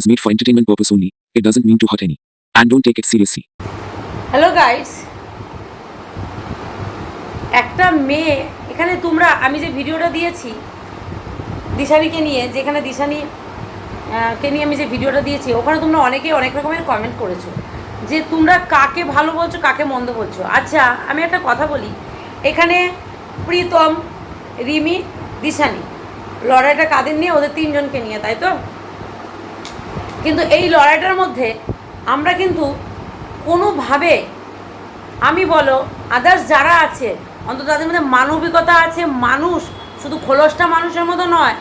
is made for entertainment purpose only. It doesn't mean to hurt any. And don't take it seriously. Hello guys একটা মেয়ে, এখানে তোমরা, আমি যে ভিডিওটা দিয়েছি, দিশানিকে নিয়ে, যেখানে দিশানি কে নিয়ে আমি যে ভিডিওটা দিয়েছি, ওখানে তোমরা অনেকেই অনেক রকমের কমেন্ট করেছ, যে তোমরা কাকে ভালো বলছো, কাকে মন্দ বলছো আচ্ছা আমি একটা কথা বলি এখানে প্রীতম, রিমি, দিশানি লড়াইটা কাদের নিয়ে? ওদের তিনজনকে নিয়ে, তাই তো? কিন্তু এই লড়াইটার মধ্যে আমরা কিন্তু কোনোভাবে, আমি বলো আদার্স যারা আছে, অন্তত তাদের মধ্যে মানবিকতা আছে, মানুষ, শুধু খোলসটা মানুষের মতো নয়,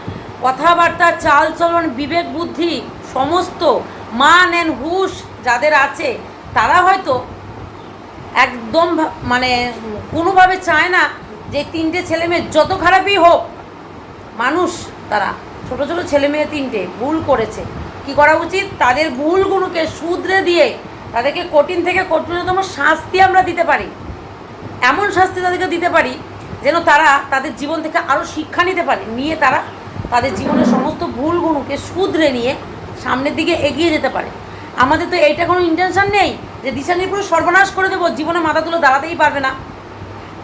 কথাবার্তা চাল চলন বিবেক, বুদ্ধি, সমস্ত, মান অ্যান্ড হুশ যাদের আছে, তারা হয়তো একদম মানে কোনোভাবে চায় না যে তিনটে ছেলে মেয়ে যত খারাপই হোক মানুষ তারা। ছোট ছোট ছেলে মেয়ে তিনটে ভুল করেছে। কি করা উচিত? তাদের ভুলগুলোকে শুধরে দিয়ে তাদেরকে কঠিন থেকে কঠিনতম শাস্তি আমরা দিতে পারি। এমন শাস্তি তাদেরকে দিতে পারি যেন তারা তাদের জীবন থেকে আরও শিক্ষা নিতে পারে। নিয়ে তারা তাদের জীবনের সমস্ত ভুলগুলোকে শুধরে নিয়ে সামনের দিকে এগিয়ে যেতে পারে। আমাদের তো এইটা কোনো ইন্টেনশন নেই যে দিশানি পুরো সর্বনাশ করে দেবো। জীবনে মাথা তুলে দাঁড়াতেই পারবে না।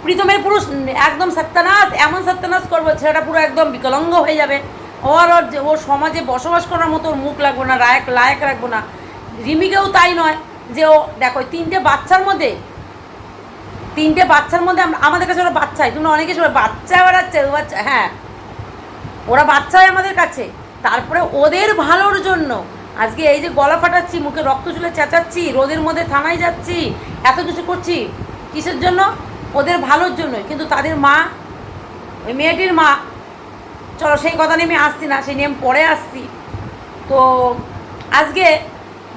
প্রীতমের পুরো একদম সত্যানাশ, এমন সত্যানাশ করব, ছেলেটা পুরো একদম বিকলাঙ্গ হয়ে যাবে। ওর ওর ওর সমাজে বসবাস করার মতো ওর মুখ লাগবে না, রায়ক লায়ক রাখব না। রিমিকেও তাই নয় যে ও, দেখো তিনটে বাচ্চার মধ্যে, তিনটে বাচ্চার মধ্যে আমাদের কাছে ওরা বাচ্চাই তুমি অনেকে সময় বাচ্চা বেড়াচ্ছে ও বাচ্চা হ্যাঁ। ওরা বাচ্চাই আমাদের কাছে। তারপরে ওদের ভালোর জন্য, আজকে এই যে গলা ফাটাচ্ছি, মুখে রক্ত চুলে চেঁচাচ্ছি, রোদের মধ্যে থানায় যাচ্ছি, এত কিছু করছি, কিসের জন্য? ওদের ভালোর জন্যই, কিন্তু তাদের মা, ওই মেয়েটির মা, চলো সেই কথা নিয়ে আমি আসছি না, সেই নিয়ে আমি পরে আসছি। তো আজকে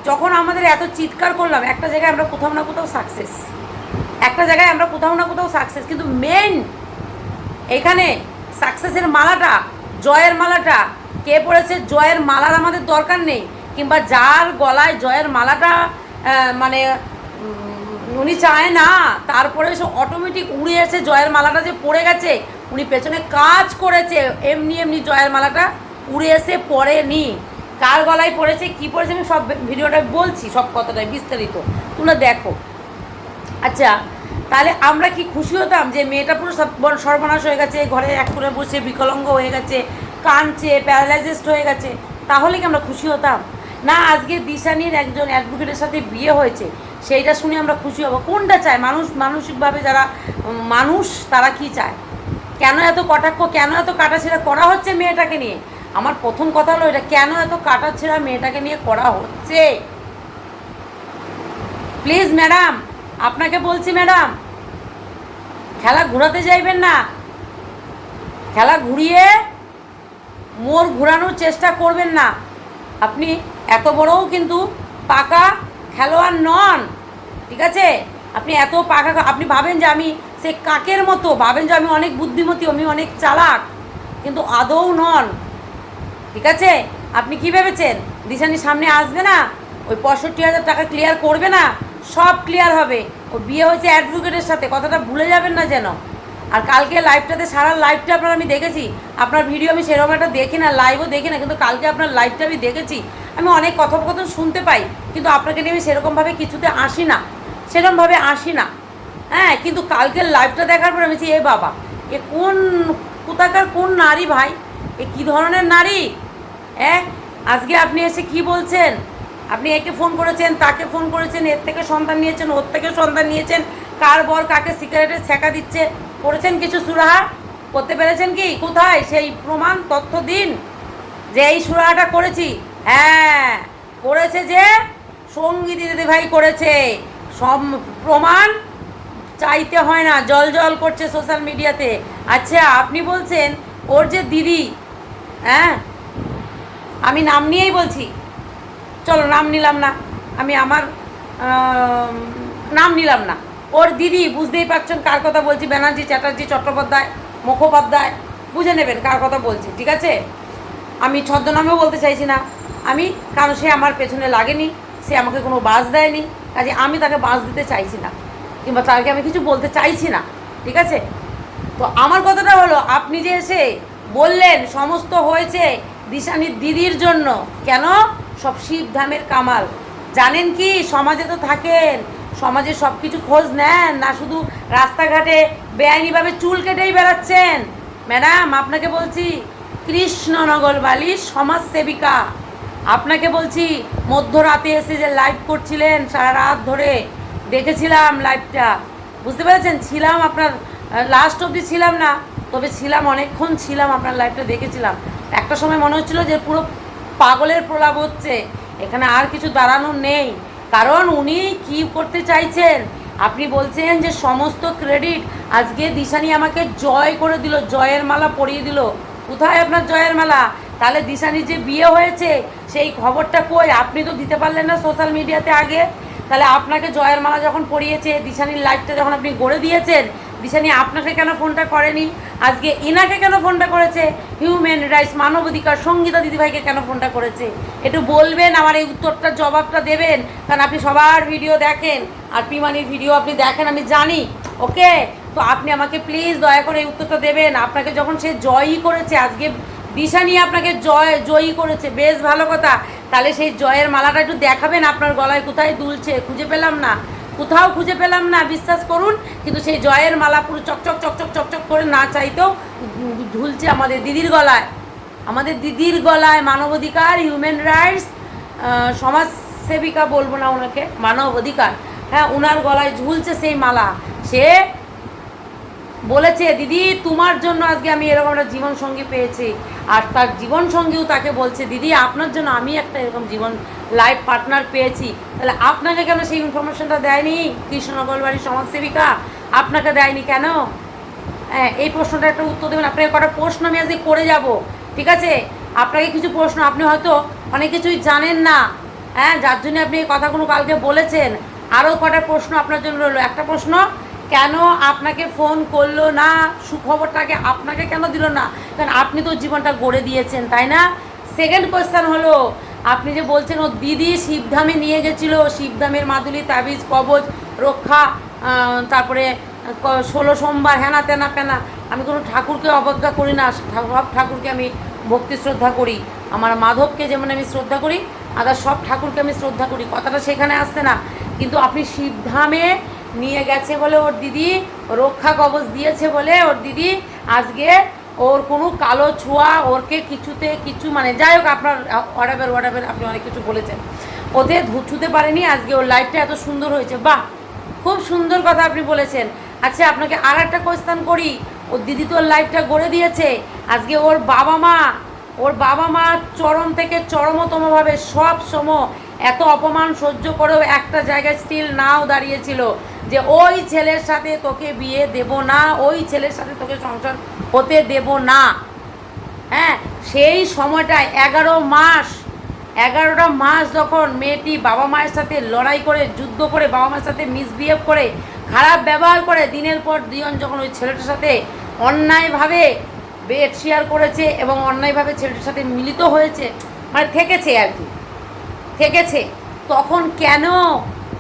যখন আমাদের এত চিৎকার করলাম, একটা জায়গায় আমরা কোথাও না কোথাও সাকসেস একটা জায়গায় আমরা কোথাও না কোথাও সাকসেস কিন্তু মেন এখানে সাকসেসের মালাটা, জয়ের মালাটা, কে পড়েছে জয়ের মালার আমাদের দরকার নেই, কিংবা যার গলায় জয়ের মালাটা মানে উনি চায় না, তারপরে সে অটোমেটিক উড়ে এসে জয়ের মালাটা যে পড়ে গেছে, উনি পেছনে কাজ করেছে, এমনি এমনি জয়ের মালাটা উড়ে এসে পড়েনি। কার গলায় পড়েছে, কি পড়েছে আমি সব ভিডিওটা বলছি, সব কথাটাই বিস্তারিত। তোমরা দেখো। আচ্ছা তাহলে আমরা কি খুশি হতাম যে মেয়েটা পুরো সব সর্বনাশ হয়ে গেছে, ঘরে এক করে বসে বিকলাঙ্গ হয়ে গেছে, কাঁদছে প্যারালাইজেস্ট হয়ে গেছে, তাহলে কি আমরা খুশি হতাম? না, আজকে দিশানির একজন অ্যাডভোকেটের সাথে বিয়ে হয়েছে। সেইটা শুনে আমরা খুশি হব। কোনটা চায়? মানুষ, মানসিকভাবে যারা মানুষ, তারা কি চায়? কেন এত কটাক্ষ? কেন এত কাটাছেড়া করা হচ্ছে মেয়েটাকে নিয়ে? আমার প্রথম কথা হলো এটা, কেন এত কাটাছেড়া মেয়েটাকে নিয়ে করা হচ্ছে? প্লিজ, ম্যাডাম, আপনাকে বলছি, ম্যাডাম, খেলা ঘোরাতে যাইবেন না। খেলা ঘুরিয়ে মোর ঘোরানোর চেষ্টা করবেন না। আপনি এত বড়ও কিন্তু পাকা খেলোয়াড় নন ঠিক আছে? আপনি এত পাকা আপনি ভাবেন যে আমি সে কাকের মতো, ভাবেন যে আমি অনেক বুদ্ধিমতী, আমি অনেক চালাক, কিন্তু আদৌ নন। ঠিক আছে? আপনি কি ভেবেছেন? দিশানি সামনে আসবে না? ওই পঁয়ষট্টি হাজার টাকা ক্লিয়ার করবে না? সব ক্লিয়ার হবে। ও বিয়ে হয়েছে অ্যাডভোকেটের সাথে, কথাটা ভুলে যাবেন না যেন। আর কালকে লাইভটাতে সারা লাইভটা আপনার আমি দেখেছি। আপনার ভিডিও আমি সেরকম একটা দেখি না লাইভও দেখি না, কিন্তু কালকে আপনার লাইভটা আমি দেখেছি। আমি অনেক কথোপকথন শুনতে পাই, কিন্তু আপনাকে নিয়ে আমি সেরকমভাবে কিছুতে আসি না, সেরকমভাবে আসি না। হ্যাঁ কিন্তু কালকের লাইভটা দেখার পর আমি এ বাবা, এ কোন কোথাকার কোন নারী ভাই? এ কী ধরনের নারী? হ্যাঁ আজকে আপনি এসে কি বলছেন? আপনি একে ফোন করেছেন, তাকে ফোন করেছেন, এর থেকে সন্তান নিয়েছেন, ওর থেকে সন্তান নিয়েছেন, কার বর কাকে সিগারেটের ছেঁকা দিচ্ছে, করেছেন কিছু সুরাহা? করতে পেরেছেন কি? কোথায়? সেই প্রমাণ, তথ্য দিন, যে এই সুরাহাটা করেছি হ্যাঁ করেছে যে সংগীত দিদি ভাই করেছে। সব প্রমাণ চাইতে হয় না, জল জল করছে সোশ্যাল মিডিয়াতে আচ্ছা আপনি বলছেন, ওর যে দিদি হ্যাঁ? আমি নাম নিয়েই বলছি। চলো, নাম নিলাম না। আমি আমার নাম নিলাম না। ওর দিদি, বুঝতেই পারছেন কার কথা বলছি, ব্যানার্জি চ্যাটার্জি চট্টোপাধ্যায়, মুখোপাধ্যায়, বুঝে নেবেন কার কথা বলছি, ঠিক আছে? আমি ছদ্মনামেও বলতে চাইছি না। আমি কারণ সে আমার পেছনে লাগেনি, সে আমাকে কোনো বাস দেয়নি, কাজে আমি তাকে বাস দিতে চাইছি না, কিংবা তাকে আমি কিছু বলতে চাইছি না, ঠিক আছে? তো আমার কথাটা হলো, আপনি যে এসে বললেন সমস্ত হয়েছে দিশানির দিদির জন্য, কেন? সব শিব ধামের কামাল। জানেন কি, সমাজে তো থাকেন, সমাজে সব কিছু খোঁজ নেন, না শুধু রাস্তাঘাটে বেআইনিভাবে চুল কেটেই বেড়াচ্ছেন। ম্যাডাম, আপনাকে বলছি, কৃষ্ণনগর বালির সমাজসেবিকা। আপনাকে বলছি, মধ্যরাতে এসে যে লাইভ করছিলেন, সারা রাত ধরে দেখেছিলাম লাইভটা বুঝতে পেরেছেন? ছিলাম আপনার লাস্ট অবধি ছিলাম না, তবে ছিলাম, অনেকক্ষণ ছিলাম আপনার লাইভটা দেখেছিলাম। একটা সময় মনে হচ্ছিল যে পুরো পাগলের প্রলাপ হচ্ছে, এখানে আর কিছু দাঁড়ানো নেই। কারণ উনি কি করতে চাইছেন? আপনি বলছেন যে সমস্ত ক্রেডিট আজকে দিশানি আমাকে জয় করে দিল, জয়ের মালা পরিয়ে দিল। কোথায় আপনার জয়ের মালা? তাহলে দিশানির যে বিয়ে হয়েছে, সেই খবরটা কই? আপনি তো দিতে পারলেন না সোশ্যাল মিডিয়াতে আগে। তাহলে আপনাকে জয়ের মালা যখন পড়িয়েছে দিশানির লাইফটা যখন আপনি গড়ে দিয়েছেন, দিশানি আপনাকে কেন ফোনটা করেনি? আজকে ইনাকে কেন ফোনটা করেছে? হিউম্যান রাইটস মানবাধিকার সঙ্গীতা দিদিভাইকে কেন ফোনটা করেছে? একটু বলবেন আমার এই উত্তরটার জবাবটা দেবেন, কারণ আপনি সবার ভিডিও দেখেন, আর পিমানির ভিডিও আপনি দেখেন, আমি জানি ওকে তো আপনি আমাকে প্লিজ দয়া করে এই উত্তরটা দেবেন। আপনাকে যখন সে জয়ই করেছে, আজকে দিশানি আপনাকে জয়, জয়ী করেছে। বেশ ভালো কথা। তাহলে সেই জয়ের মালাটা একটু দেখাবেন, আপনার গলায় কোথায় দুলছে? খুঁজে পেলাম না। কোথাও খুঁজে পেলাম না, বিশ্বাস করুন। কিন্তু সেই জয়ের মালা পুরো চকচক চকচক চকচক করে না চাইতেও ঝুলছে আমাদের দিদির গলায়। আমাদের দিদির গলায় মানবাধিকার হিউম্যান রাইটস সমাজসেবিকা বলব না ওনাকে, মানব অধিকার। হ্যাঁ ওনার গলায় ঝুলছে সেই মালা। সে বলেছে, দিদি, তোমার জন্য আজকে আমি এরকম একটা জীবন সঙ্গী পেয়েছি। আর তার জীবন সঙ্গীও তাকে বলছে, দিদি, আপনার জন্য আমি একটা এরকম জীবন লাইফ পার্টনার পেয়েছি। তাহলে আপনাকে কেন সেই ইনফরমেশনটা দেয়নি? কৃষ্ণনগর বাড়ির সমাজসেবিকা, আপনাকে দেয়নি কেন? হ্যাঁ এই প্রশ্নটা একটা উত্তর দেবেন। আপনাকে কটা প্রশ্ন আমি আজকে করে যাব, ঠিক আছে? আপনাকে কিছু প্রশ্ন, আপনি হয়তো অনেক কিছুই জানেন না। হ্যাঁ যার জন্য আপনি এই কথাগুলো কালকে বলেছেন। আরও কটা প্রশ্ন আপনার জন্য রইল। একটা প্রশ্ন কেন আপনাকে ফোন করল না? সুখবরটাকে আপনাকে কেন দিল না? কারণ আপনি তো জীবনটা গড়ে দিয়েছেন, তাই না? সেকেন্ড কোয়েশ্চেন হলো, আপনি যে বলছেন, ও দিদি শিবধামে নিয়ে গেছিল, শিবধামের মাদুলি, তাবিজ, কবজ, রক্ষা তারপরে ষোলো সোমবার হেনা তেনা পেনা। আমি কোনো ঠাকুরকে অবজ্ঞা করি না, সব ঠাকুরকে আমি ভক্তি শ্রদ্ধা করি। আমার মাধবকে যেমন আমি শ্রদ্ধা করি, আদার সব ঠাকুরকে আমি শ্রদ্ধা করি। কথাটা সেখানে আসছে না। কিন্তু আপনি শিবধামে নিয়ে গেছে বলে ওর দিদি, রক্ষা কবচ দিয়েছে বলে ওর দিদি। আজকে ওর কোনো কালো ছোঁয়া, ওরকে কিছুতে কিছু মানে যাই হোক আপনার ওয়াটাবের ওয়াটাবের আপনি অনেক কিছু বলেছেন। ওতে ছুতে পারেনি, আজকে ওর লাইফটা এত সুন্দর হয়েছে। বাহ! খুব সুন্দর কথা আপনি বলেছেন। আচ্ছা আপনাকে আর একটা কোয়েশ্চান করি। ওর দিদি তো ওর লাইফটা গড়ে দিয়েছে। আজকে ওর বাবা মা ওর বাবা মা চরম থেকে চরমতমভাবে সব সম এত অপমান সহ্য করেও একটা জায়গায় স্টিল নাও দাঁড়িয়েছিল যে ওই ছেলের সাথে তোকে বিয়ে দেব না, ওই ছেলের সাথে তোকে সংসার হতে দেব না। হ্যাঁ সেই সময়টায় এগারো মাস, এগারোটা মাস যখন মেয়েটি বাবা মায়ের সাথে লড়াই করে, যুদ্ধ করে, বাবা মায়ের সাথে মিসবিহেভ করে, খারাপ ব্যবহার করে, দিনের পর দিন যখন ওই ছেলেটার সাথে অন্যায়ভাবে বেড শেয়ার করেছে এবং অন্যায়ভাবে ছেলেটার সাথে মিলিত হয়েছে। মানে থেকেছে আর কি। থেকেছে। তখন কেন?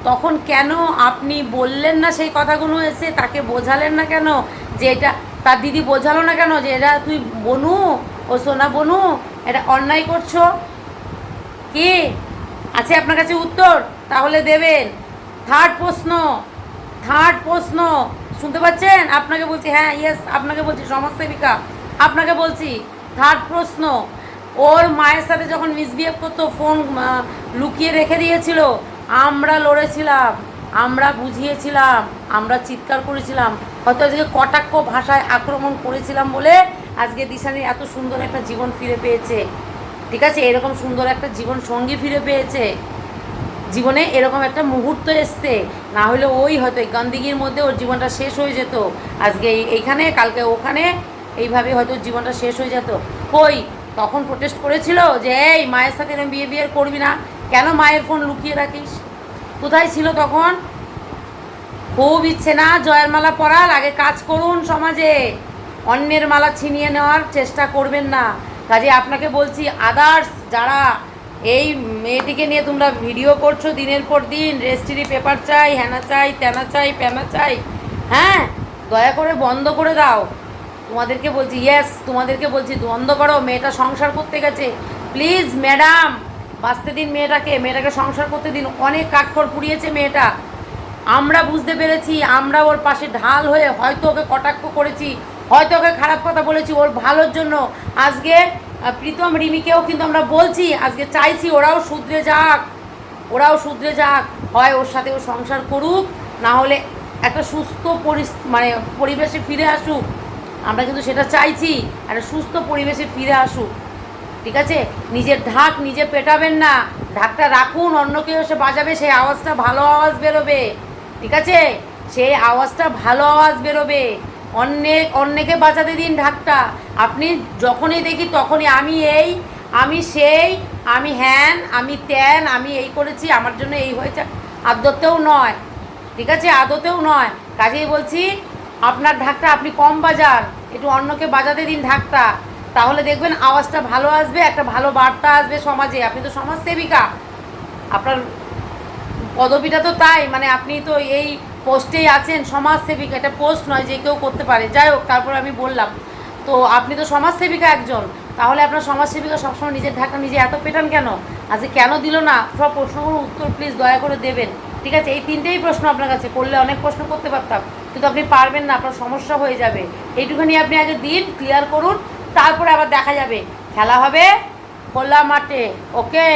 তখন কেন আপনি বললেন না সেই কথাগুলো এসে? তাকে বোঝালেন না কেন? যে এটা তার দিদি বোঝালো না কেন? যে এটা তুই বনু? ও সোনা বনু? এটা অন্যায় করছ? কি? আছে আপনার কাছে উত্তর? তাহলে দেবেন। থার্ড প্রশ্ন। থার্ড প্রশ্ন। শুনতে পাচ্ছেন? আপনাকে বলছি হ্যাঁ ইয়েস আপনাকে বলছি, সমাজসেবিকা। আপনাকে বলছি থার্ড প্রশ্ন, ওর মায়ের সাথে যখন মিসবিহেভ করতো ফোন লুকিয়ে রেখে দিয়েছিল, আমরা লড়েছিলাম, আমরা বুঝিয়েছিলাম, আমরা চিৎকার করেছিলাম, হয়তো আজকে কটাক্ষ ভাষায় আক্রমণ করেছিলাম বলে আজকে দিশানির এত সুন্দর একটা জীবন ফিরে পেয়েছে। ঠিক আছে? এরকম সুন্দর একটা জীবন সঙ্গী ফিরে পেয়েছে। জীবনে এরকম একটা মুহূর্ত এসছে, না হলে ওই হয়তো গান্দিগির মধ্যে ওর জীবনটা শেষ হয়ে যেত। আজকে এই- এইখানে, কালকে ওখানে এইভাবে হয়তো জীবনটা শেষ হয়ে যেত। কই? তখন প্রোটেস্ট করেছিল যে, এই, মায়ের সাথে এরকম বিয়ে বিয়ে করবি না। কেন মায়ের ফোন লুকিয়ে রাখিস? কোথায় ছিল তখন? খুব ইচ্ছে না, জয়ের মালা পরার, আগে কাজ করুন সমাজে। অন্যের মালা ছিনিয়ে নেওয়ার চেষ্টা করবেন না। কাজে আপনাকে বলছি আদার্স যারা এই মেয়েটিকে নিয়ে তোমরা ভিডিও করছ দিনের পর দিন রেস্টিরি পেপার চাই হ্যানা চাই, তেনা চাই, প্যানা চাই হ্যাঁ? দয়া করে বন্ধ করে দাও। তোমাদেরকে বলছি ইয়েস তোমাদেরকে বলছি, দ্বন্দ্ব করো, মেয়েটা সংসার করতে গেছে। প্লিজ ম্যাডাম বাঁচতে দিন মেয়েটাকে মেয়েটাকে সংসার করতে দিন। অনেক কাঠখড় পুড়িয়েছে মেয়েটা। আমরা বুঝতে পেরেছি, আমরা ওর পাশে ঢাল হয়ে হয়তো ওকে কটাক্ষ করেছি, হয়তো ওকে খারাপ কথা বলেছি ওর ভালোর জন্য। আজকে প্রীতম রিমিকেও কিন্তু আমরা বলছি, আজকে চাইছি ওরাও শুধরে যাক, ওরাও শুধরে যাক, হয় ওর সাথে ও সংসার করুক, না হলে একটা সুস্থ পরি মানে পরিবেশে ফিরে আসুক। আমরা কিন্তু সেটা চাইছি, একটা সুস্থ পরিবেশে ফিরে আসুক, ঠিক আছে? নিজের ঢাক নিজে পেটাবেন না, ঢাকটা রাখুন অন্য কেউ এসে বাজাবে, সেই আওয়াজটা ভালো আওয়াজ বেরোবে, ঠিক আছে? সেই আওয়াজটা ভালো আওয়াজ বেরোবে। অন্যে, অন্যকে বাজাতে দিন ঢাকটা। আপনি যখনই দেখি তখনই আমি এই, আমি সেই, আমি হ্যান, আমি ত্যান, আমি এই করেছি, আমার জন্য এই হয়েছে। আদতেও নয়, ঠিক আছে? আদতেও নয়। কাজেই বলছি আপনার ঢাকটা আপনি কম বাজান, একটু অন্যকে বাজাতে দিন ঢাকটা। তাহলে দেখবেন আওয়াজটা ভালো আসবে, একটা ভালো বার্তা আসবে সমাজে। আপনি তো সমাজসেবিকা। আপনার পদবিটা তো তাই মানে আপনি তো এই পোস্টেই আছেন, সমাজসেবিকা। এটা পোস্ট নয় যে কেউ করতে পারে। যাই হোক, তারপর আমি বললাম, তো আপনি তো সমাজসেবিকা একজন। তাহলে আপনার সমাজসেবিকা সবসময় নিজের ঢাকা নিজে এত পেটান কেন? আজকে কেন দিল না? সব প্রশ্নগুলোর উত্তর প্লিজ দয়া করে দেবেন। ঠিক আছে? এই তিনটেই প্রশ্ন আপনার কাছে। করলে অনেক প্রশ্ন করতে পারতাম। কিন্তু আপনি পারবেন না, আপনার সমস্যা হয়ে যাবে। এইটুখানি আপনি আগে দিন ক্লিয়ার করুন, তারপরে আবার দেখা যাবে। খেলা হবে খোলা মাঠে ওকে